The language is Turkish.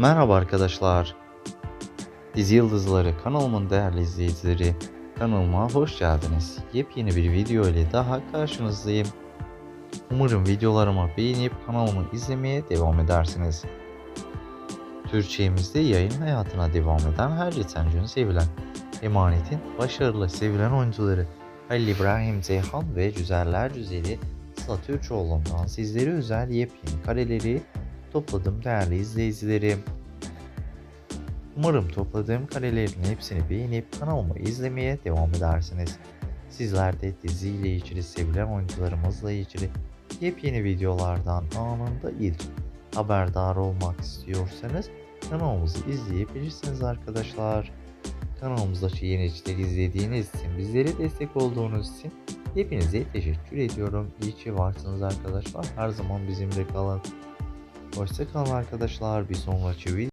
Merhaba arkadaşlar. Dizi Yıldızları kanalımın değerli izleyicileri. Kanalıma hoş geldiniz. Yepyeni bir video ile daha karşınızdayım. Umarım videolarımı beğenip kanalımı izlemeye devam edersiniz. Türkçemizde yayın hayatına devam eden her geçen gün sevilen Emanet'in başarılı sevilen oyuncuları Halil İbrahim Ceyhan ve Güzeller Güzeli Sıla Türkoğlu'ndan sizlere özel yepyeni kareleri topladım değerli izleyicilerim. Umarım topladığım karelerin hepsini beğenip kanalımı izlemeye devam edersiniz. Sizler de diziyle ilgili sevilen oyuncularımızla ilgili yepyeni videolardan anında ilk haberdar olmak istiyorsanız kanalımızı izleyebilirsiniz arkadaşlar. Kanalımızdaki yenilikleri izlediğiniz için bizlere destek olduğunuz için hepinize teşekkür ediyorum. İyi ki varsınız arkadaşlar. Her zaman bizimle kalın. Hoşçakalın arkadaşlar. Bir sonraki video